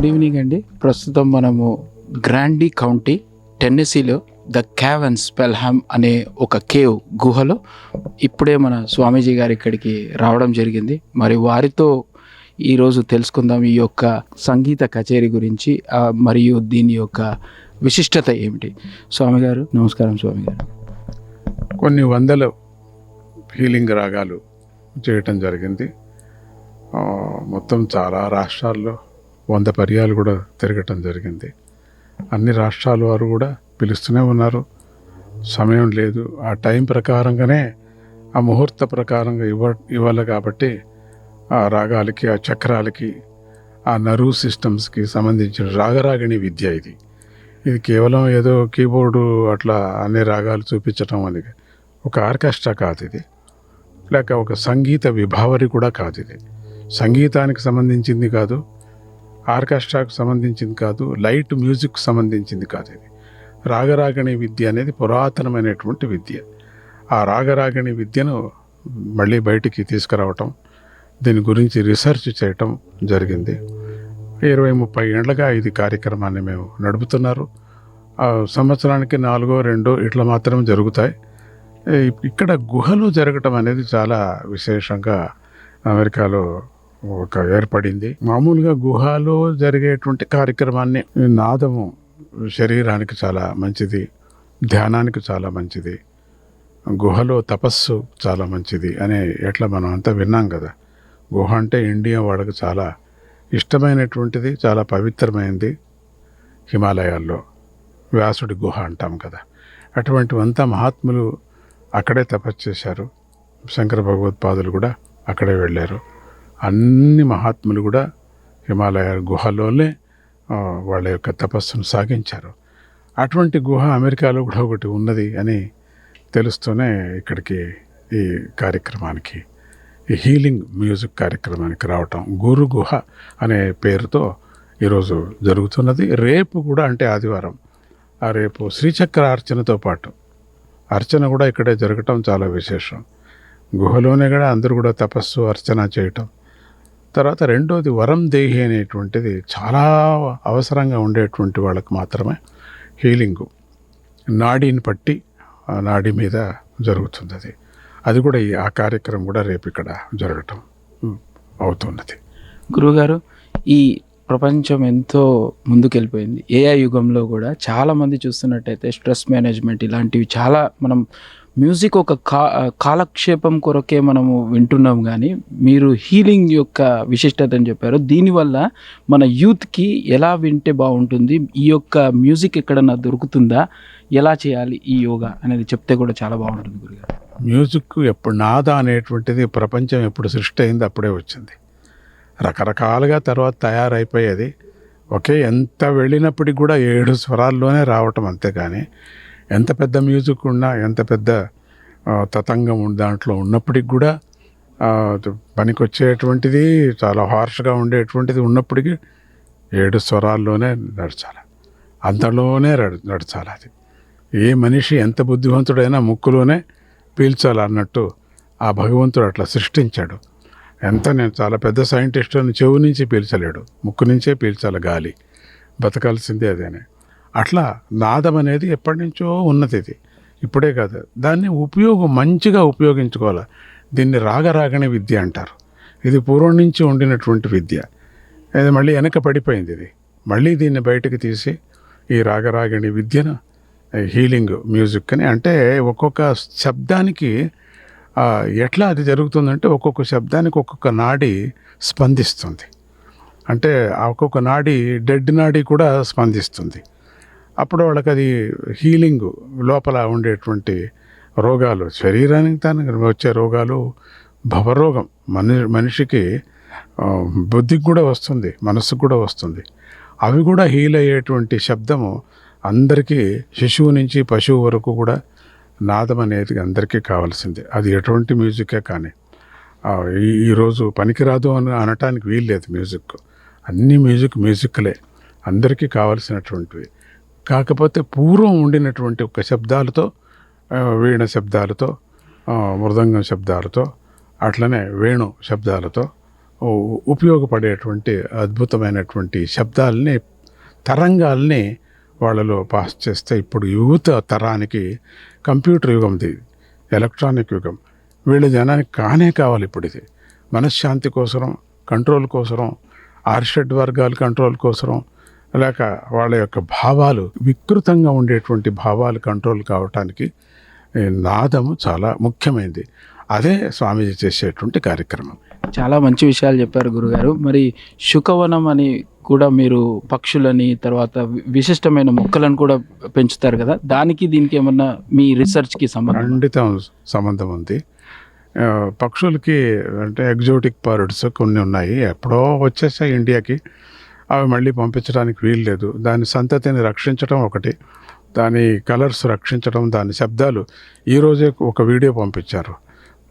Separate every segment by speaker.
Speaker 1: Good evening అండి. ప్రస్తుతం మనము గ్రాండీ కౌంటీ టెన్నెసీలో ద క్యావెన్ స్పెల్హామ్ అనే ఒక కేవ్ గుహలో ఇప్పుడే మన స్వామీజీ గారు ఇక్కడికి రావడం జరిగింది. మరి వారితో ఈరోజు తెలుసుకుందాం ఈ యొక్క సంగీత కచేరీ గురించి మరియు దీని యొక్క విశిష్టత ఏమిటి. స్వామి గారు నమస్కారం స్వామి గారు.
Speaker 2: కొన్ని వందల హీలింగ్ రాగాలు చేయటం జరిగింది. మొత్తం చాలా రాష్ట్రాల్లో వంద పర్యాలు కూడా తిరగటం జరిగింది. అన్ని రాష్ట్రాల వారు కూడా పిలుస్తూనే ఉన్నారు. సమయం లేదు. ఆ టైం ప్రకారంగానే ఆ ముహూర్త ప్రకారంగా ఇవ్వ ఇవ్వాలి కాబట్టి ఆ రాగాలకి ఆ చక్రాలకి ఆ నర్వ్ సిస్టమ్స్కి సంబంధించిన రాగరాగిణి విద్య ఇది. ఇది కేవలం ఏదో కీబోర్డు అట్లా అన్ని రాగాలు చూపించటం అనేది ఒక ఆర్కెస్ట్రా కాదు ఇది. లేక ఒక సంగీత విభావరి కూడా కాదు ఇది. సంగీతానికి సంబంధించింది కాదు. ఆర్కెస్ట్రాకు సంబంధించింది కాదు లైట్ మ్యూజిక్ సంబంధించింది కాదు ఇది. రాగరాగిణి విద్య అనేది పురాతనమైనటువంటి విద్య. ఆ రాగరాగిణి విద్యను మళ్ళీ బయటికి తీసుకురావటం దీని గురించి రీసెర్చ్ చేయటం జరిగింది. ఇరవై ముప్పై ఏళ్ళగా ఇది కార్యక్రమాన్ని మేము నడుపుతున్నారు. ఆ, సంవత్సరానికి నాలుగో రెండో ఇట్లా మాత్రం జరుగుతాయి. ఇక్కడ గుహలు జరగటం అనేది చాలా విశేషంగా అమెరికాలో ఒక ఏర్పడింది. మామూలుగా గుహలో జరిగేటువంటి కార్యక్రమాన్ని నాదము శరీరానికి చాలా మంచిది ధ్యానానికి చాలా మంచిది గుహలో తపస్సు చాలా మంచిది అనే ఎట్లా మనం అంతా విన్నాం కదా. గుహ అంటే ఇండియా వాళ్ళకి చాలా ఇష్టమైనటువంటిది చాలా పవిత్రమైనది హిమాలయాల్లో. వ్యాసుడి గుహ అంటాం కదా. అటువంటివంతా మహాత్ములు అక్కడే తపస్సు చేశారు. శంకర భగవత్పాదులు కూడా అక్కడే వెళ్ళారు. అన్ని మహాత్ములు కూడా హిమాలయ గుహలోనే వాళ్ళ యొక్క తపస్సును సాగించారు. అటువంటి గుహ అమెరికాలో కూడా ఒకటి ఉన్నది అని తెలుస్తూనే ఇక్కడికి ఈ కార్యక్రమానికి ఈ హీలింగ్ మ్యూజిక్ కార్యక్రమానికి రావటం గురు గుహ అనే పేరుతో ఈరోజు జరుగుతున్నది. రేపు కూడా అంటే ఆదివారం ఆ రేపు శ్రీచక్ర అర్చనతో పాటు అర్చన కూడా ఇక్కడే జరగటం చాలా విశేషం. గుహలోనే కూడా అందరూ కూడా తపస్సు అర్చన చేయటం తర్వాత రెండోది వరం దేహి అనేటువంటిది చాలా అవసరంగా ఉండేటువంటి వాళ్ళకి మాత్రమే హీలింగు. నాడీని పట్టి ఆ మీద జరుగుతుంది అది. అది కూడా ఈ ఆ కార్యక్రమం కూడా రేపు ఇక్కడ జరగటం అవుతున్నది.
Speaker 1: గురుగారు ఈ ప్రపంచం ఎంతో ముందుకెళ్ళిపోయింది. ఏఐ యుగంలో కూడా చాలామంది చూస్తున్నట్టయితే స్ట్రెస్ మేనేజ్మెంట్ ఇలాంటివి చాలా మనం మ్యూజిక్ ఒక కా కాలక్షేపం కొరకే మనము వింటున్నాం కానీ మీరు హీలింగ్ యొక్క విశిష్టత అని చెప్పారు. దీనివల్ల మన యూత్కి ఎలా వింటే బాగుంటుంది ఈ యొక్క మ్యూజిక్ ఎక్కడన్నా దొరుకుతుందా? ఎలా చేయాలి ఈ యోగా అనేది చెప్తే కూడా చాలా బాగుంటుంది గురుగారు.
Speaker 2: మ్యూజిక్ ఎప్పుడు నాద అనేటువంటిది ప్రపంచం ఎప్పుడు సృష్టి అయింది అప్పుడే వచ్చింది. రకరకాలుగా తర్వాత తయారైపోయేది. ఒకే ఎంత వెళ్ళినప్పటికి కూడా ఏడు స్వరాల్లోనే రావటం అంతేగాని ఎంత పెద్ద మ్యూజిక్ ఉన్నా ఎంత పెద్ద తతంగం దాంట్లో ఉన్నప్పటికి కూడా పనికి వచ్చేటువంటిది చాలా హార్ష్గా ఉండేటువంటిది ఉన్నప్పటికీ ఏడు స్వరాల్లోనే నడచాలి. అంతలోనే నడచాలి అది. ఏ మనిషి ఎంత బుద్ధివంతుడైనా ముక్కులోనే పీల్చాలి అన్నట్టు ఆ భగవంతుడు అట్లా సృష్టించాడు. ఎంత నేను చాలా పెద్ద సైంటిస్ట్ అని చెవు నుంచి పీల్చలేడు. ముక్కు నుంచే పీల్చాలి గాలి. బతకాల్సిందే అదేనే. అట్లా నాదం అనేది ఎప్పటి నుంచో ఉన్నది ఇది. ఇప్పుడే కాదు. దాన్ని ఉపయోగం మంచిగా ఉపయోగించుకోవాలి. దీన్ని రాగరాగని విద్య అంటారు. ఇది పూర్వం నుంచి ఉండినటువంటి విద్య. ఇది మళ్ళీ వెనక పడిపోయింది ఇది. మళ్ళీ దీన్ని బయటకు తీసి ఈ రాగరాగిణి విద్యను హీలింగ్ మ్యూజిక్ అని అంటే ఒక్కొక్క శబ్దానికి ఎట్లా అది జరుగుతుందంటే ఒక్కొక్క శబ్దానికి ఒక్కొక్క నాడి స్పందిస్తుంది. అంటే ఒక్కొక్క నాడి డెడ్ నాడి కూడా స్పందిస్తుంది. అప్పుడు వాళ్ళకి అది హీలింగ్ లోపల ఉండేటువంటి రోగాలు శరీరానికి తాను వచ్చే రోగాలు భవరోగం. మని మనిషికి బుద్ధికి కూడా వస్తుంది మనసుకు కూడా వస్తుంది. అవి కూడా హీల్ అయ్యేటువంటి శబ్దము అందరికీ శిశువు నుంచి పశువు వరకు కూడా నాదం అనేది అందరికీ కావాల్సిందే. అది ఎటువంటి మ్యూజికే కానీ. ఈ ఈరోజు పనికిరాదు అని అనటానికి వీల్లేదు మ్యూజిక్. అన్ని మ్యూజిక్ మ్యూజిక్లే అందరికీ కావలసినటువంటివి. కాకపోతే పూర్వం ఉండినటువంటి ఒక శబ్దాలతో వీణ శబ్దాలతో మృదంగం శబ్దాలతో అట్లనే వేణు శబ్దాలతో ఉపయోగపడేటువంటి అద్భుతమైనటువంటి శబ్దాలని తరంగాల్ని వాళ్ళలో పాస్ చేస్తే ఇప్పుడు యువత తరానికి కంప్యూటర్ యుగం ఇది ఎలక్ట్రానిక్ యుగం. వీళ్ళ జనానికి కానే కావాలి ఇప్పుడు ఇది. మనశ్శాంతి కోసరం కంట్రోల్ కోసరం ఆర్షడ్ వర్గాల కంట్రోల్ కోసరం లేక వాళ్ళ యొక్క భావాలు వికృతంగా ఉండేటువంటి భావాలు కంట్రోల్ కావటానికి నాదము చాలా ముఖ్యమైనది అదే స్వామీజీ చేసేటువంటి కార్యక్రమం.
Speaker 1: చాలా మంచి విషయాలు చెప్పారు గురుగారు. మరి శుకవనం అని కూడా మీరు పక్షులని తర్వాత విశిష్టమైన మొక్కలను కూడా పెంచుతారు కదా? దానికి దీనికి ఏమన్నా మీ రీసెర్చ్కి సంబంధం
Speaker 2: ఖండితం సంబంధం ఉంది. పక్షులకి అంటే ఎగ్జోటిక్ బర్డ్స్ కొన్ని ఉన్నాయి. ఎప్పుడో వచ్చేసాయి ఇండియాకి. అవి మళ్ళీ పంపించడానికి వీలు లేదు. దాని సంతతిని రక్షించడం ఒకటి. దాని కలర్స్ రక్షించడం దాని శబ్దాలు ఈరోజే ఒక వీడియో పంపించారు.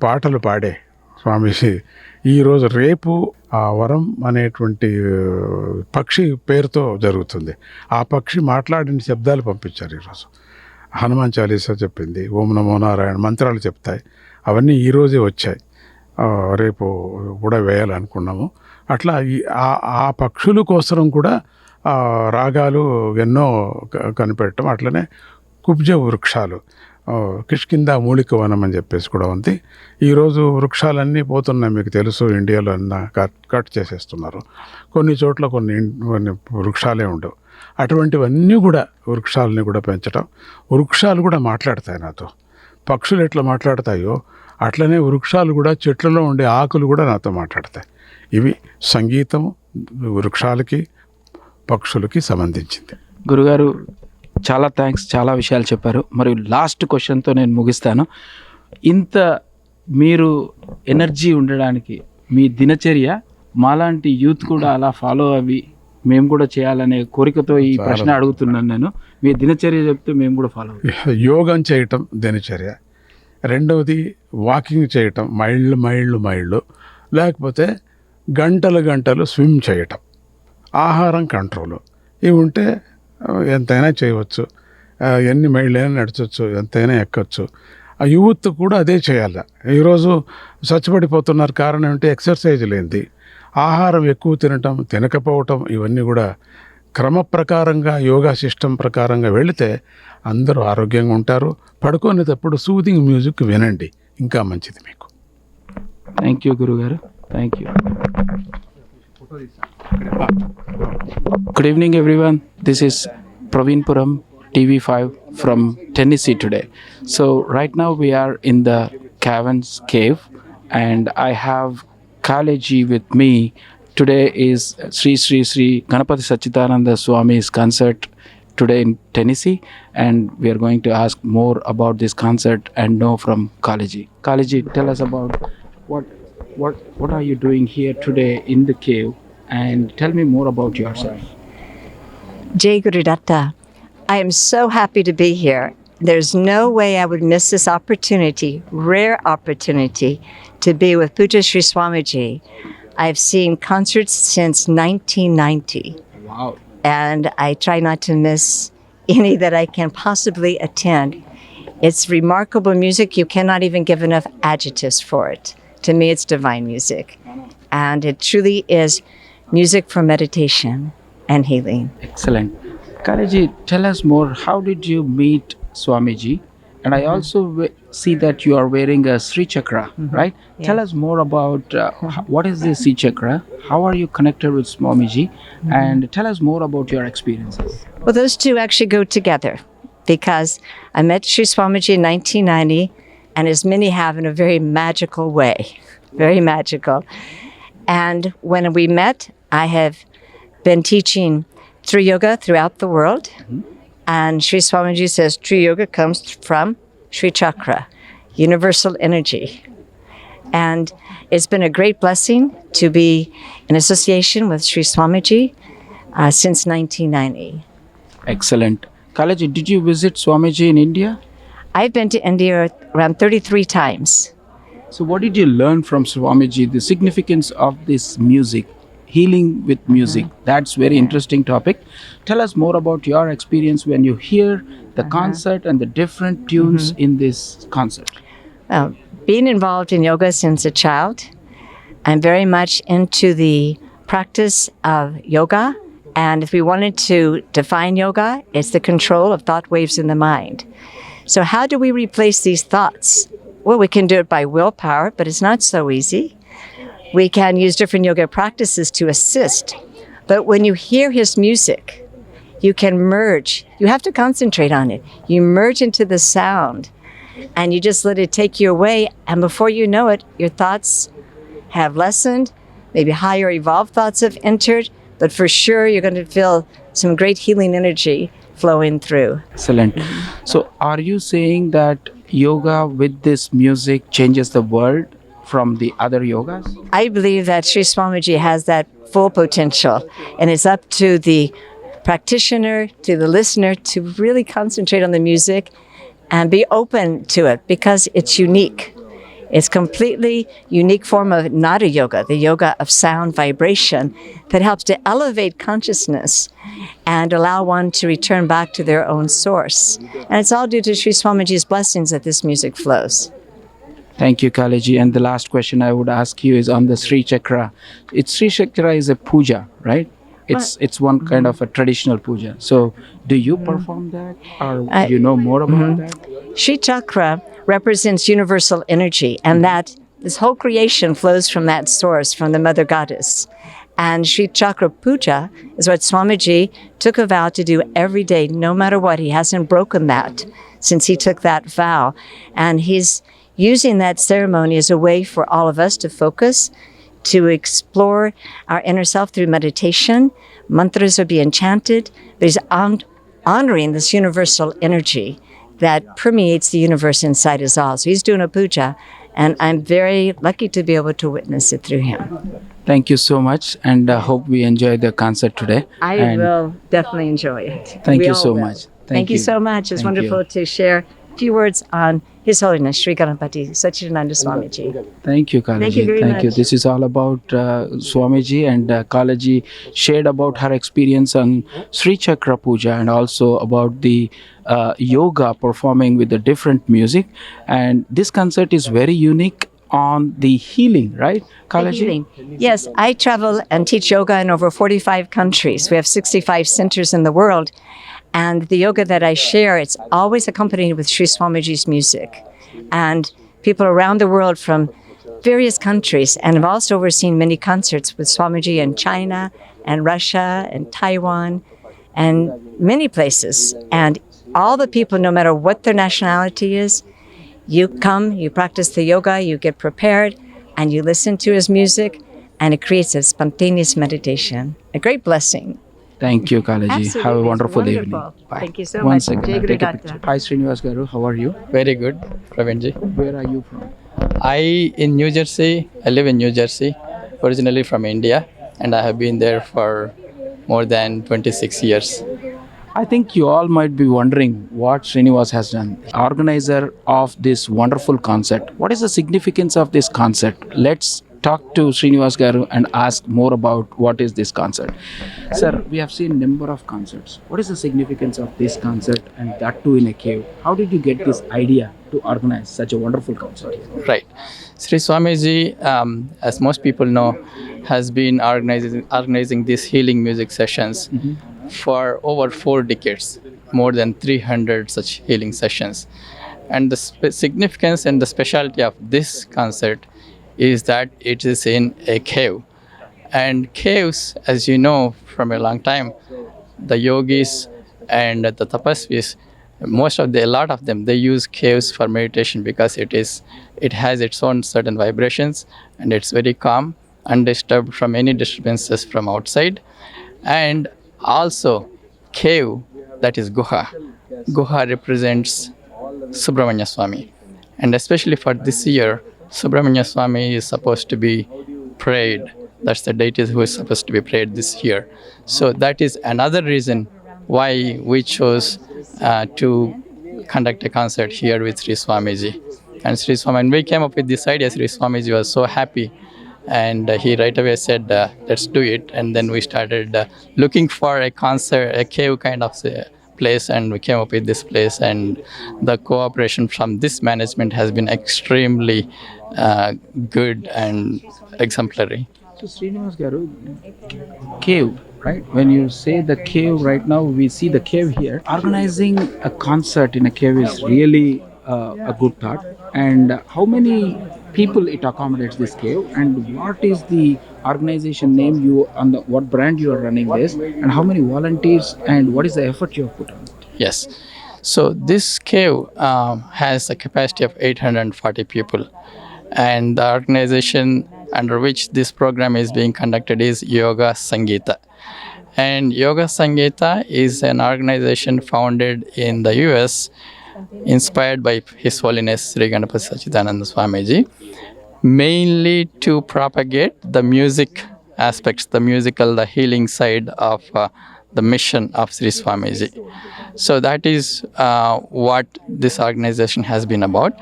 Speaker 2: పాటలు పాడే స్వామీజీ. ఈరోజు రేపు ఆ వరం అనేటువంటి పక్షి పేరుతో జరుగుతుంది. ఆ పక్షి మాట్లాడిన శబ్దాలు పంపించారు ఈరోజు హనుమాన్ చాలీసా చెప్పింది ఓం నమో నారాయణ మంత్రాలు చెప్తాయి. అవన్నీ ఈరోజే వచ్చాయి. రేపు కూడా వేయాలనుకున్నాము. అట్లా ఈ ఆ- ఆ పక్షుల కోసం కూడా రాగాలు ఎన్నో కనిపెట్టడం అట్లనే కుబ్జ వృక్షాలు కిష్కిందా కిష్కింద మూలిక వనం అని చెప్పేసి కూడా ఉంది. ఈరోజు వృక్షాలన్నీ పోతున్నాయి మీకు తెలుసు ఇండియాలో అన్న కట్ కట్ చేసేస్తున్నారు. కొన్ని చోట్ల కొన్ని కొన్ని వృక్షాలే ఉండవు. అటువంటివన్నీ కూడా వృక్షాలని కూడా పెంచడం వృక్షాలు కూడా మాట్లాడతాయి నాతో. పక్షులు ఎట్లా మాట్లాడతాయో అట్లనే వృక్షాలు కూడా చెట్లలో ఉండే ఆకులు కూడా నాతో మాట్లాడతాయి. ఇవి సంగీతం వృక్షాలకి పక్షులకి సంబంధించింది.
Speaker 1: గురుగారు చాలా థ్యాంక్స్ చాలా విషయాలు చెప్పారు. మరియు లాస్ట్ క్వశ్చన్తో నేను ముగిస్తాను. ఇంత మీరు ఎనర్జీ ఉండడానికి మీ దినచర్య మాలాంటి యూత్ కూడా అలా ఫాలో అవి మేము కూడా చేయాలనే కోరికతో ఈ ప్రశ్న అడుగుతున్నాను నేను. మీ దినచర్య చెప్తే మేము కూడా ఫాలో
Speaker 2: యోగం చేయటం దినచర్య. రెండవది వాకింగ్ చేయటం మైళ్ళు మైళ్ళు మైళ్ళు. లేకపోతే గంటలు గంటలు స్విమ్ చేయటం. ఆహారం కంట్రోల్. ఇవి ఉంటే ఎంతైనా చేయవచ్చు. ఎన్ని మైళ్ళైనా నడచవచ్చు ఎంతైనా ఎక్కవచ్చు ఆ యూత్ కూడా అదే చేయాలి. ఈరోజు చచ్చిపడిపోతున్నారు కారణం ఏంటి? ఎక్సర్సైజ్ లేనిది. ఆహారం ఎక్కువ తినటం తినకపోవటం ఇవన్నీ కూడా క్రమ ప్రకారంగా యోగా సిస్టమ్ ప్రకారంగా వెళితే అందరూ ఆరోగ్యంగా ఉంటారు. పడుకునేటప్పుడు సూదింగ్ మ్యూజిక్ వినండి. ఇంకా మంచిది మీకు.
Speaker 1: థ్యాంక్ యూ గురుగారు. Thank you. Good evening, everyone. This is Praveen Puram, TV5 from Tennessee today. So, right now we are in the Caverns Cave, and I have Kaleji with me. Today is Sri Sri Sri Ganapati Sachidananda Swami's concert today in Tennessee, and we are going to ask more about this concert and know from Kaleji. Kaleji, tell us about what what what are you doing here today in the cave, and tell me more about yourself.
Speaker 3: Jay Gurudatta. I am so happy to be here. There's no way I would miss this opportunity, rare opportunity, to be with Puja Sri Swamiji. I've seen concerts since 1990,
Speaker 1: Wow.
Speaker 3: and I try not to miss any that I can possibly attend. It's remarkable music. You cannot even give enough adjectives for it. To me, it's divine music. And it truly is music for meditation and healing.
Speaker 1: Excellent. Kaleji, tell us more. How did you meet Swamiji? And I also w- see that you are wearing a Sri Chakra, right? Tell us more about uh, what is this Sri Chakra? How are you connected with Swamiji? And tell us more about your experiences.
Speaker 3: Well, those two actually go together because I met Sri Swamiji in 1990, and as many have in a very magical way, very magical. And when we met, I have been teaching True Yoga throughout the world. And Sri Swamiji says True Yoga comes from Sri Chakra, universal energy. And it's been a great blessing to be in association with Sri Swamiji uh, since 1990.
Speaker 1: Excellent. Kaleji, did you visit Swamiji in India?
Speaker 3: I've been to India around 33 times.
Speaker 1: So, what did you learn from Swamiji? The significance of this music, healing with music. Uh-huh. That's very interesting topic. Tell us more about your experience when you hear the uh-huh. concert and the different tunes mm-hmm. in this concert.
Speaker 3: Well, being involved in yoga since a child, I'm very much into the practice of yoga. And if we wanted to define yoga, it's the control of thought waves in the mind. So, how do we replace these thoughts? Well, we can do it by willpower, but it's not so easy. We can use different yoga practices to assist. But when you hear his music, you can merge. You have to concentrate on it. You merge into the sound and you just let it take you away. And before you know it, your thoughts have lessened. Maybe higher evolved thoughts have entered, but for sure you're going to feel some great healing energy flowing through.
Speaker 1: Excellent. So, are you saying that yoga with this music changes the world from the other yogas?
Speaker 3: I believe that Sri Swamiji has that full potential, and it's up to the practitioner, to the listener, to really concentrate on the music and be open to it because it's unique. It's completely unique form of Nada yoga, the yoga of sound vibration that helps to elevate consciousness and allow one to return back to their own source. And it's all due to Sri Swamiji's blessings that this music flows.
Speaker 1: Thank you, Kalaji. And the last question I would ask you is on the Sri Chakra. It's Sri Chakra is a puja, right? It's it's one kind mm. of a traditional puja. So, do you mm. perform that, or
Speaker 3: I-
Speaker 1: do you know mm-hmm. more about mm-hmm. that?
Speaker 3: Sri Chakra represents universal energy, and mm-hmm. that this whole creation flows from that source, from the Mother Goddess. And Sri Chakra Puja is what Swamiji took a vow to do every day, no matter what. He hasn't broken that since he took that vow. And he's using that ceremony as a way for all of us to focus, to explore our inner self through meditation. Mantras are being chanted, but he's honoring this universal energy that permeates the universe inside us all. So he's doing a puja, and I'm very lucky to be able to witness it through him.
Speaker 1: Thank you so much, and uh, hope we enjoy the concert today.
Speaker 3: I
Speaker 1: And
Speaker 3: will definitely enjoy it.
Speaker 1: Thank
Speaker 3: We
Speaker 1: you so
Speaker 3: will.
Speaker 1: much.
Speaker 3: Thank, you. so much. It's
Speaker 1: Thank you.
Speaker 3: wonderful to share a few words on His Holiness Sri Ganapati Sachidananda Swamiji.
Speaker 1: Thank you, Kalaji.
Speaker 3: Thank you very much.
Speaker 1: This is all about uh, Swamiji and uh, Kalaji shared about her experience on Sri Chakra Puja and also about the uh, yoga performing with the different music. And this concert is very unique on the healing, right, Kalaji?
Speaker 3: Healing. Yes, I travel and teach yoga in over 45 countries. We have 65 centers in the world. And the yoga that I share, it's always accompanied with Sri Swamiji's music. And people around the world from various countries, and I've also overseen many concerts with Swamiji in China and Russia and Taiwan and many places. And all the people, no matter what their nationality is, you come, you practice the yoga, you get prepared, and you listen to his music, and it creates a spontaneous meditation. A great blessing.
Speaker 1: Thank you, Kalaji. Have a wonderful
Speaker 3: Wonderful.
Speaker 1: evening. Bye.
Speaker 3: Thank you so
Speaker 1: One
Speaker 3: much.
Speaker 1: second,
Speaker 3: Jai
Speaker 1: take a picture. Hi, Srinivas Garu. How are you?
Speaker 4: Very good, Pravinji.
Speaker 1: Where are you from?
Speaker 4: I in New Jersey. I live in New Jersey, originally from India, and I have been there for more than 26 years.
Speaker 1: I think you all might be wondering what Srinivas has done. Organizer of this wonderful concert. What is the significance of this concert? Let's talk to Srinivas Garu and ask more about what is this concert. Sir, we have seen number of concerts. What is the significance of this concert and that too in a cave? How did you get this idea to organize such a wonderful concert?
Speaker 4: Right. Sri Swamiji, um, as most people know, has been organizing organizing these healing music sessions for over four decades, more than 300 such healing sessions. And the significance and the specialty of this concert is that it is in a cave. And caves, as you know from a long time, the yogis and the tapasvis, most of the, a lot of them, they use caves for meditation because it is, it has its own certain vibrations and it's very calm, undisturbed from any disturbances from outside. And also, cave, that is Guha. Guha represents Subramanya Swami. And especially for this year, Subramanya Swami is supposed to be prayed. That's the deity who is supposed to be prayed this year. So that is another reason why we chose uh, to conduct a concert here with Sri Swamiji. And Sri Swami, and we came up with this idea, Sri Swamiji was so happy. And uh, he right away said, uh, let's do it. And then we started uh, looking for a concert, a cave kind of uh, place and we came up with this place and the cooperation from this management has been extremely uh, good and exemplary.
Speaker 1: So Srinivas Garu, cave, right? When you say the cave right now, we see the cave here. Organizing a concert in a cave is really uh, a good thought. And how many people it accommodates this cave? And what is the organization name you on the what brand you are running this? And how many volunteers? And what is the effort you have put on? it?
Speaker 4: Yes. So this cave um, has a capacity of 840 people, and the organization under which this program is being conducted is Yoga Sangita. And Yoga Sangita is an organization founded in the US, inspired by His Holiness Sri Ganapati Sachidananda Swamiji, mainly to propagate the music aspects, the musical, the healing side of uh, the mission of Sri Swamiji. So that is uh, what this organization has been about.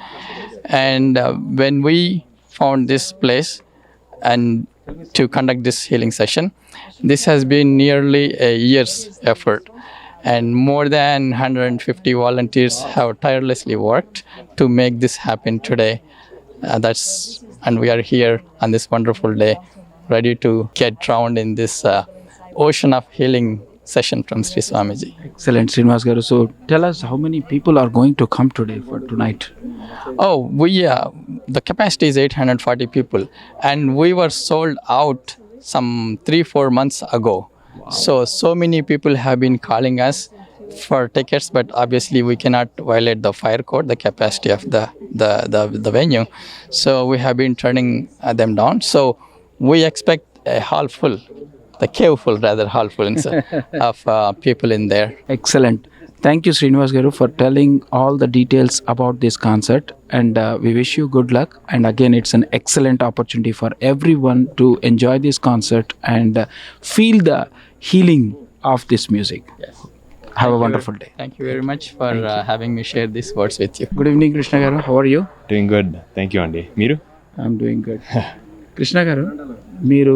Speaker 4: And uh, when we found this place and to conduct this healing session, this has been nearly a year's effort. And more than 150 volunteers have tirelessly worked to make this happen today. Uh, that's and we are here on this wonderful day, ready to get drowned in this uh, ocean of healing session from Sri Swamiji.
Speaker 1: Excellent, Srinivas Garu. So tell us how many people are going to come today for tonight?
Speaker 4: Oh, we uh, the capacity is 840 people, and we were sold out some three four months ago. So so many people have been calling us for tickets, but obviously we cannot violate the fire code, the capacity of the the the, the venue. So we have been turning uh, them down. So we expect a hall full, the careful, rather helpful of uh, people in there.
Speaker 1: Excellent. Thank you, Srinivas Garu, for telling all the details about this concert. And uh, we wish you good luck. And again, it's an excellent opportunity for everyone to enjoy this concert and uh, feel the healing of this music.
Speaker 4: Yes.
Speaker 1: Have thank
Speaker 4: a
Speaker 1: wonderful day.
Speaker 4: Thank you very much for uh, having me share these words with you.
Speaker 1: Good evening, Krishna Garu. How are you?
Speaker 5: Doing good. Thank you, Andy. Miru?
Speaker 1: I'm doing good. Krishna garu మీరు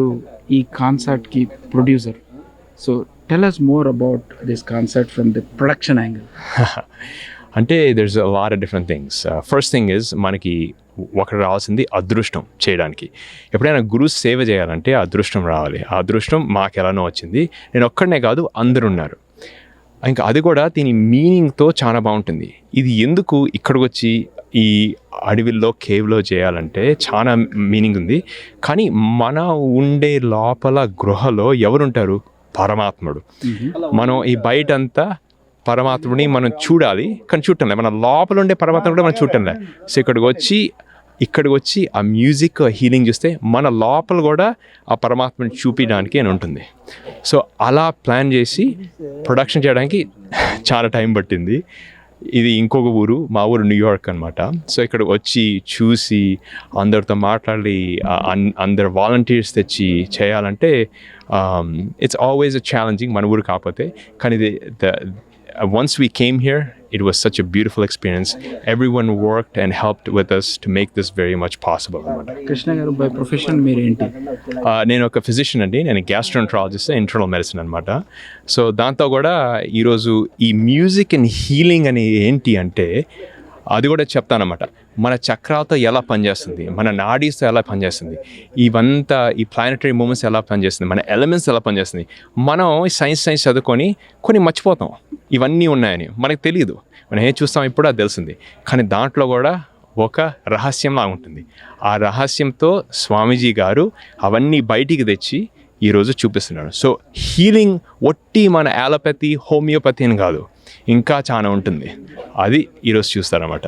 Speaker 1: ఈ కాన్సర్ట్కి producer so tell us more about this concert from the production angle
Speaker 5: అంటే there's a lot of different things first thing is మనకి ఒకటి రావాల్సింది అదృష్టం చేయడానికి. ఎప్పుడైనా గురు సేవ చేయాలంటే అదృష్టం రావాలి. ఆ అదృష్టం మాకు ఎలానో వచ్చింది. నేను ఒక్కడనే కాదు అందరు ఉన్నారు ఇంకా అది కూడా దీని మీనింగ్తో చాలా బాగుంటుంది. ఇది ఎందుకు ఇక్కడికి వచ్చి ఈ అడవిలో కేవ్లో చేయాలంటే చాలా మీనింగ్ ఉంది. కానీ మన ఉండే లోపల గృహలో ఎవరుంటారు? పరమాత్ముడు. మనం ఈ బయట అంతా పరమాత్ముడిని మనం చూడాలి. కానీ చూడటం లేదు మన లోపల ఉండే పరమాత్మ కూడా మనం చూడటం లేదు సో ఇక్కడికి వచ్చి ఇక్కడికి వచ్చి ఆ మ్యూజిక్ హీలింగ్ చూస్తే మన లోపల కూడా ఆ పరమాత్మని చూపించడానికి అని ఉంటుంది. సో అలా ప్లాన్ చేసి ప్రొడక్షన్ చేయడానికి చాలా టైం పట్టింది. ఇది ఇంకొక ఊరు మా ఊరు న్యూయార్క్ అనమాట సో ఇక్కడ వచ్చి చూసి అందరితో మాట్లాడి అన్- అందరు వాలంటీర్స్ తెచ్చి చేయాలంటే ఇట్స్ ఆల్వేస్ అ ఛాలెంజింగ్ మన ఊరు కాకపోతే కానీ ఇది the once we came it was such a beautiful experience. Everyone worked and helped with us to make this very much possible.
Speaker 1: Krishna garu by profession మీరేంటి
Speaker 5: Uh, నేను ఒక physician అండి నేను గ్యాస్ట్రోంట్రాలజిస్ట్ ఇంటర్నల్ మెడిసిన్ అనమాట so దాంతో కూడా ఈరోజు ఈ మ్యూజిక్ అండ్ హీలింగ్ అని ఏంటి అంటే అది కూడా చెప్తానమాట మన చక్రాలతో ఎలా పనిచేస్తుంది? మన నాడీస్తో ఎలా పనిచేస్తుంది? ఇవంతా ఈ ప్లానటరీ మూమెంట్స్ ఎలా పనిచేస్తుంది? మన ఎలిమెంట్స్ ఎలా పనిచేస్తుంది? మనం సైన్స్ సైన్స్ చదువుకొని కొన్ని మర్చిపోతాం. ఇవన్నీ ఉన్నాయని మనకు తెలియదు మనం ఏం చూస్తాం ఇప్పుడు అది తెలిసింది. కానీ దాంట్లో కూడా ఒక రహస్యంలా ఉంటుంది. ఆ రహస్యంతో స్వామీజీ గారు అవన్నీ బయటికి తెచ్చి ఈరోజు చూపిస్తున్నాడు సో హీలింగ్ ఒట్టి మన యాలోపతి హోమియోపతి అని కాదు. ఇంకా చాలా ఉంటుంది. అది ఈరోజు చూస్తారన్నమాట.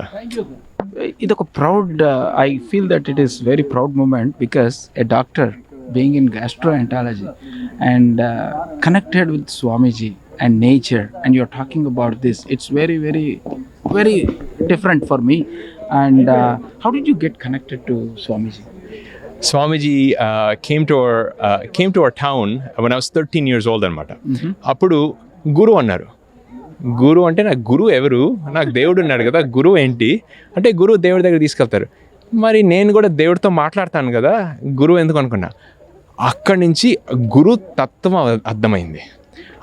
Speaker 1: ఇది ఒక proud I feel that it is very proud moment because a doctor being in gastroenterology and connected with Swamiji and nature and you're talking about this it's very very very different for me and how did you get connected to Swamiji
Speaker 5: Swamiji came to our came to our town when I was thirteen years old అనమాట అప్పుడు గురు అన్నారు గురు అంటే నాకు గురువు ఎవరు? నాకు దేవుడు ఉన్నాడు కదా గురువు ఏంటి? అంటే గురువు దేవుడి దగ్గర తీసుకెళ్తారు. మరి నేను కూడా దేవుడితో మాట్లాడతాను కదా గురువు ఎందుకు అనుకున్నా? అక్కడి నుంచి గురు తత్వం అర్థమైంది.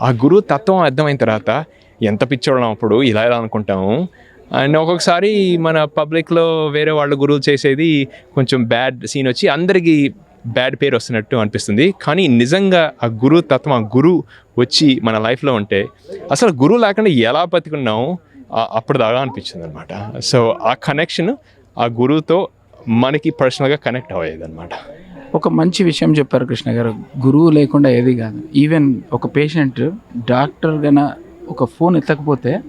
Speaker 5: ఆ గురు తత్వం అర్థమైన తర్వాత ఎంత పిచ్చోళ్ళం అప్పుడు ఇలా ఇలా అనుకుంటాము? అండ్ ఒక్కొక్కసారి మన పబ్లిక్లో వేరే వాళ్ళ గురువులు చేసేది కొంచెం బ్యాడ్ సీన్ వచ్చి అందరికీ బ్యాడ్ పేరు వస్తున్నట్టు అనిపిస్తుంది. కానీ నిజంగా ఆ గురువు తత్వం ఆ గురువు వచ్చి మన లైఫ్లో ఉంటే అసలు గురువు లేకుండా ఎలా బతికున్నాం? ఆ- అప్పుడు దాకా అనిపించింది అనమాట సో ఆ కనెక్షన్ ఆ గురువుతో మనకి పర్సనల్గా కనెక్ట్ అయ్యేది అనమాట
Speaker 1: ఒక మంచి విషయం చెప్పారు కృష్ణ గారు. గురువు లేకుండా ఏది కాదు. ఈవెన్ ఒక పేషెంట్ డాక్టర్ గన ఒక phone ఎత్తకపోతే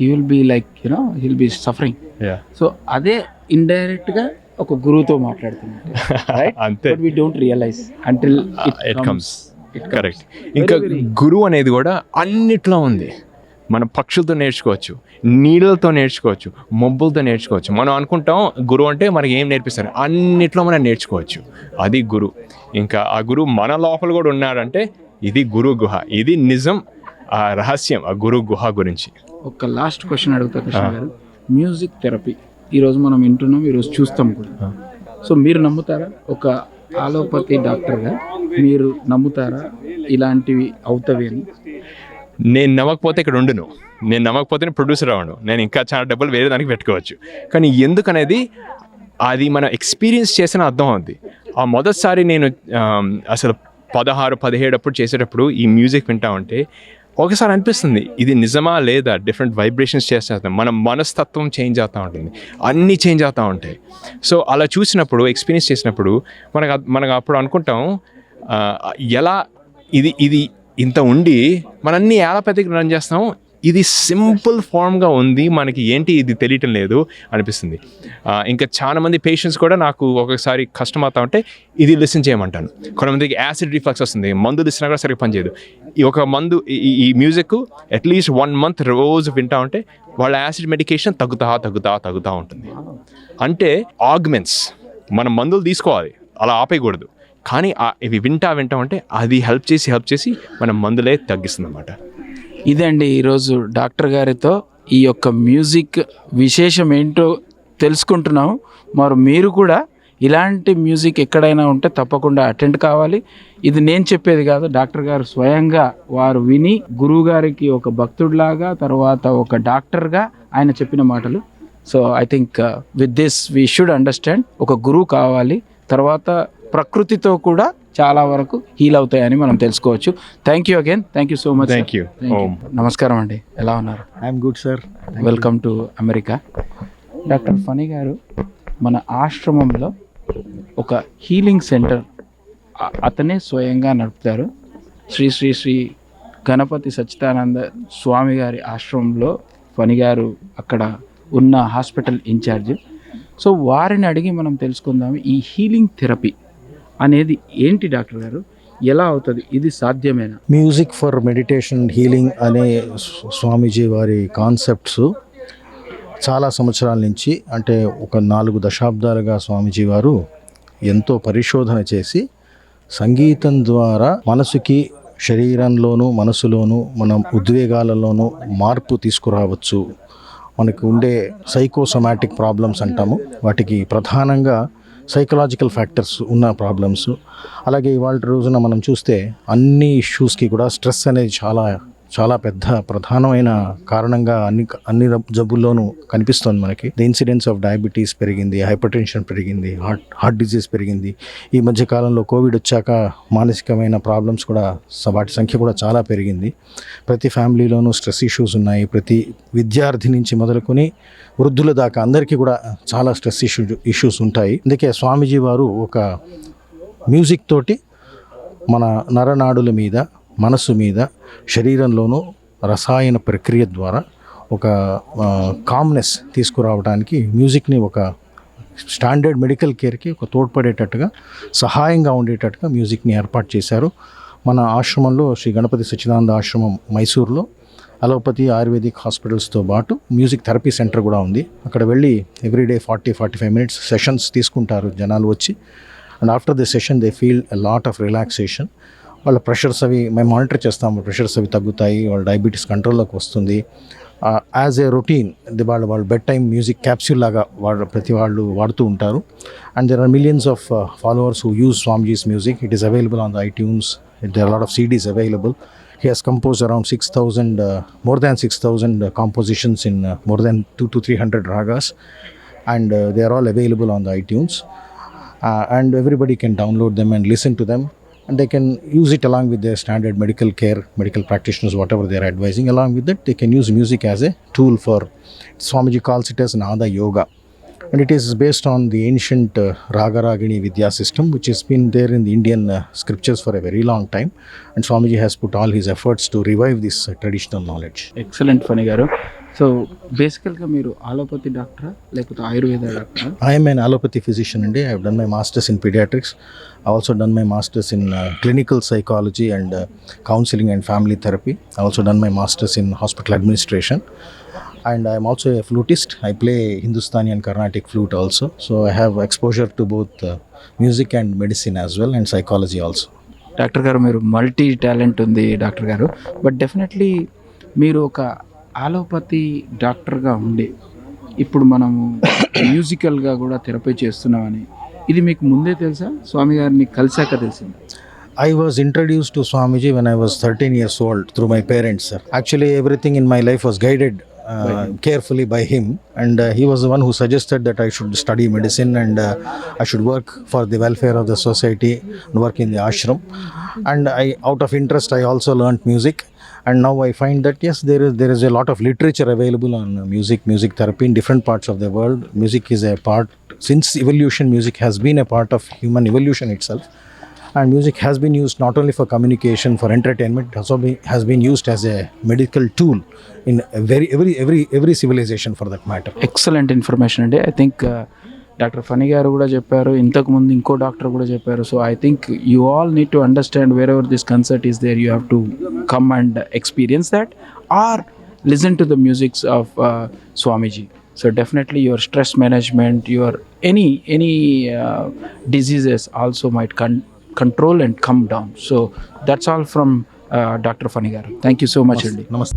Speaker 1: he will be like you know will be suffering so అదే ఇండైరెక్ట్గా ఒక గురువుతో మాట్లాడుతున్నట్టు రైట్
Speaker 5: అంతే.
Speaker 1: But we don't realise until
Speaker 5: it comes correct ఇంకా గురువు అనేది కూడా అన్నిట్లో ఉంది. మనం పక్షులతో నేర్చుకోవచ్చు నీళ్ళతో నేర్చుకోవచ్చు మబ్బులతో నేర్చుకోవచ్చు. మనం అనుకుంటాం గురువు అంటే మనకి ఏం నేర్పిస్తారు? అన్నిట్లో మనం నేర్చుకోవచ్చు. అది గురు. ఇంకా ఆ గురువు మన లోపల కూడా ఉన్నాడంటే ఇది గురు గుహ. ఇది నిజం ఆ రహస్యం ఆ గురు గుహ గురించి.
Speaker 1: ఒక లాస్ట్ క్వశ్చన్ అడుగుతా కృష్ణ గారు. మ్యూజిక్ థెరపీ ఈరోజు మనం వింటున్నాం ఈరోజు చూస్తాం కూడా. సో మీరు నమ్ముతారా? ఒక ఆలోపతి డాక్టర్గా మీరు నమ్ముతారా? ఇలాంటివి అవుతవి అని
Speaker 5: నేను నమ్మకపోతే ఇక్కడ ఉండును. నేను నమ్మకపోతే ప్రొడ్యూసర్ అవ్వను నేను ఇంకా చాలా డబ్బులు వేరే దానికి పెట్టుకోవచ్చు. కానీ ఎందుకనేది అది మనం ఎక్స్పీరియన్స్ చేసిన అర్థం అవుద్ది. ఆ మొదటిసారి నేను అసలు పదహారు పదిహేడు అప్పుడు చేసేటప్పుడు ఈ మ్యూజిక్ వింటా ఉంటే ఒకసారి అనిపిస్తుంది ఇది నిజమా లేదా? డిఫరెంట్ వైబ్రేషన్స్ చేస్తూ మన మనస్తత్వం చేంజ్ అవుతూ ఉంటుంది. అన్నీ చేంజ్ అవుతూ ఉంటాయి. సో అలా చూసినప్పుడు ఎక్స్పీరియన్స్ చేసినప్పుడు మనకు మనకు అప్పుడు అనుకుంటాం ఎలా ఇది ఇది ఇంత ఉండి మనన్నీ ఎలా పెద్దకి రన్ చేస్తాం? ఇది సింపుల్ ఫామ్గా ఉంది. మనకి ఏంటి ఇది తెలియటం లేదు అనిపిస్తుంది. ఇంకా చాలా మంది పేషెంట్స్ కూడా నాకు ఒకసారి కష్టం అవుతా ఉంటే ఇది లిసన్ చేయమంటాను. కొంతమందికి యాసిడ్ రిఫ్లక్స్ వస్తుంది. మందులు ఇచ్చినా కూడా సరిగ్గా పనిచేయదు. ఈ ఒక మందు ఈ- ఈ- మ్యూజిక్ అట్లీస్ట్ వన్ మంత్ రోజు వింటా ఉంటే వాళ్ళ యాసిడ్ మెడికేషన్ తగ్గుతా తగ్గుతా తగ్గుతూ ఉంటుంది. అంటే ఆగ్మెంట్స్ మనం మందులు తీసుకోవాలి. అలా ఆపేయకూడదు. కానీ ఇవి వింటా వింటా ఉంటే అది హెల్ప్ చేసి హెల్ప్ చేసి మనం మందులే తగ్గిస్తుంది అన్నమాట
Speaker 1: ఇదండి ఈరోజు డాక్టర్ గారితో ఈ యొక్క మ్యూజిక్ విశేషం ఏంటో తెలుసుకుంటున్నాం మరి మీరు కూడా ఇలాంటి మ్యూజిక్ ఎక్కడైనా ఉంటే తప్పకుండా అటెండ్ కావాలి. ఇది నేను చెప్పేది కాదు డాక్టర్ గారు స్వయంగా వారు విని గురువు గారికి ఒక భక్తుడిలాగా తర్వాత ఒక డాక్టర్గా ఆయన చెప్పిన మాటలు. So I think with this we should understand ఒక గురువు కావాలి. తర్వాత ప్రకృతితో కూడా చాలా వరకు హీల్ అవుతాయని మనం తెలుసుకోవచ్చు. Thank you again thank you so much
Speaker 5: you. Om.
Speaker 1: నమస్కారం అండి. ఎలా ఉన్నారు?
Speaker 6: I'm good sir
Speaker 1: welcome to America doctor Phani garu మన ఆశ్రమంలో ఒక హీలింగ్ సెంటర్ అతనే స్వయంగా నడుపుతారు. శ్రీ శ్రీ శ్రీ గణపతి సచ్చిదానంద స్వామి గారి ఆశ్రమంలో ఫణి గారు అక్కడ ఉన్న హాస్పిటల్ ఇన్ఛార్జ్. సో వారిని అడిగి మనం తెలుసుకుందాం ఈ హీలింగ్ థెరపీ అనేది ఏంటి డాక్టర్ గారు? ఎలా అవుతుంది? ఇది సాధ్యమేనా?
Speaker 6: మ్యూజిక్ ఫర్ మెడిటేషన్ హీలింగ్ అనే స్వామీజీ వారి కాన్సెప్ట్స్ చాలా సంవత్సరాల నుంచి అంటే ఒక నాలుగు దశాబ్దాలుగా స్వామీజీ వారు ఎంతో పరిశోధన చేసి సంగీతం ద్వారా మనసుకి శరీరంలోనూ మనసులోనూ మనం ఉద్వేగాలలోనూ మార్పు తీసుకురావచ్చు. మనకు ఉండే సైకోసొమాటిక్ ప్రాబ్లమ్స్ అంటాము. వాటికి ప్రధానంగా సైకలాజికల్ ఫ్యాక్టర్స్ ఉన్న ప్రాబ్లమ్స్ అలాగే ఇవాళ రోజున మనం చూస్తే అన్ని ఇష్యూస్కి కూడా స్ట్రెస్ అనేది చాలా చాలా పెద్ద ప్రధానమైన కారణంగా అన్ని అన్ని జబ్బుల్లోనూ కనిపిస్తుంది మనకి. ద ఇన్సిడెన్స్ ఆఫ్ డయాబెటీస్ పెరిగింది హైపర్ టెన్షన్ పెరిగింది హార్ట్ హార్ట్ డిజీస్ పెరిగింది. ఈ మధ్య కాలంలో కోవిడ్ వచ్చాక మానసికమైన ప్రాబ్లమ్స్ కూడా వాటి సంఖ్య కూడా చాలా పెరిగింది. ప్రతి ఫ్యామిలీలోనూ స్ట్రెస్ ఇష్యూస్ ఉన్నాయి. ప్రతి విద్యార్థి నుంచి మొదలుకొని వృద్ధుల దాకా అందరికీ కూడా చాలా స్ట్రెస్ ఇష్యూ ఇష్యూస్ ఉంటాయి. అందుకే స్వామీజీ వారు ఒక మ్యూజిక్ తోటి మన నరనాడుల మీద మనసు మీద శరీరంలోనూ రసాయన ప్రక్రియ ద్వారా ఒక కామ్నెస్ తీసుకురావడానికి మ్యూజిక్ని ఒక స్టాండర్డ్ మెడికల్ కేర్కి ఒక తోడ్పడేటట్టుగా సహాయంగా ఉండేటట్టుగా మ్యూజిక్ని ఏర్పాటు చేశారు. మన ఆశ్రమంలో శ్రీ గణపతి సచ్చిదానంద ఆశ్రమం మైసూర్లో అలోపతి ఆయుర్వేదిక్ హాస్పిటల్స్తో పాటు మ్యూజిక్ థెరపీ సెంటర్ కూడా ఉంది. అక్కడ వెళ్ళి everyday forty forty five minutes sessions తీసుకుంటారు జనాలు వచ్చి. And after the session they feel lot of relaxation వాళ్ళ ప్రెషర్స్ అవి మేము మానిటర్ చేస్తాము. ప్రెషర్స్ అవి తగ్గుతాయి వాళ్ళ డయాబెటీస్ కంట్రోల్లోకి వస్తుంది. యాజ్ ఏ రొటీన్ వాళ్ళ వాళ్ళ బెడ్ టైమ్ మ్యూజిక్ క్యాప్సూల్ లాగా వాళ్ళు ప్రతి వాళ్ళు వాడుతూ ఉంటారు. And there are millions of followers who use Swamiji's music it is available on the iTunes there lot of CDs available he has compose around six thousand more than six thousand compositions in more than two to three hundred ragas and they are all available on the iTunes and everybody can download them and listen to them and they can use it along with their standard medical care, medical practitioners, whatever they are advising. Along with that, they can use music as a tool for Swamiji calls it as Nada Yoga. And it is based on the ancient uh, Raga Ragini Vidya system, which has been there in the Indian uh, scriptures for a very long time. And Swamiji has put all his efforts to revive this uh, traditional knowledge.
Speaker 1: Excellent, Fanigaru. So బేసికల్గా మీరు allopathy doctor లేకపోతే Ayurveda doctor
Speaker 6: I'm main allopathy physician అండి I done my masters in paediatrics also done my masters in clinical psychology and counselling and family therapy also done my masters in hospital administration and I'm also a flautist I play Hindustani and Carnatic flute also so I have exposure to both music and medicine as well and psychology also
Speaker 1: doctor garu మీరు multi talent ఉంది doctor గారు. But definitely మీరు ఒక allopathy డాక్టర్గా ఉండి ఇప్పుడు మనము మ్యూజికల్గా కూడా థెరపీ చేస్తున్నామని. ఇది మీకు ముందే తెలుసా? స్వామి గారిని కలిసాక తెలిసింది.
Speaker 6: I was introduce to Swamiji when I was thirteen years old through my parents sir actually everything in my life was guided carefully by him and he was one who suggested that I should study medicine and I should work for the welfare of the society and work in the ashram and I out of interest I also learn music and now i find that yes there is there is a lot of literature available on music music therapy in different parts of the world. Music is a part since evolution music has been a part of human evolution itself. And music has been used not only for communication for entertainment it also be, has been used as a medical tool in very every every every civilization for that matter.
Speaker 1: Excellent information andy. I think uh, doctor Phani garu కూడా చెప్పారు ఇంతకు ముందు ఇంకో doctor కూడా చెప్పారు. So I think you all need to understand wherever this concert is there you have to come and experience that or listen to the musics of Swamiji so definitely your stress management your any any diseases also might can control and come down so that's all from doctor Phani garu thank you so much అండి
Speaker 6: namaste.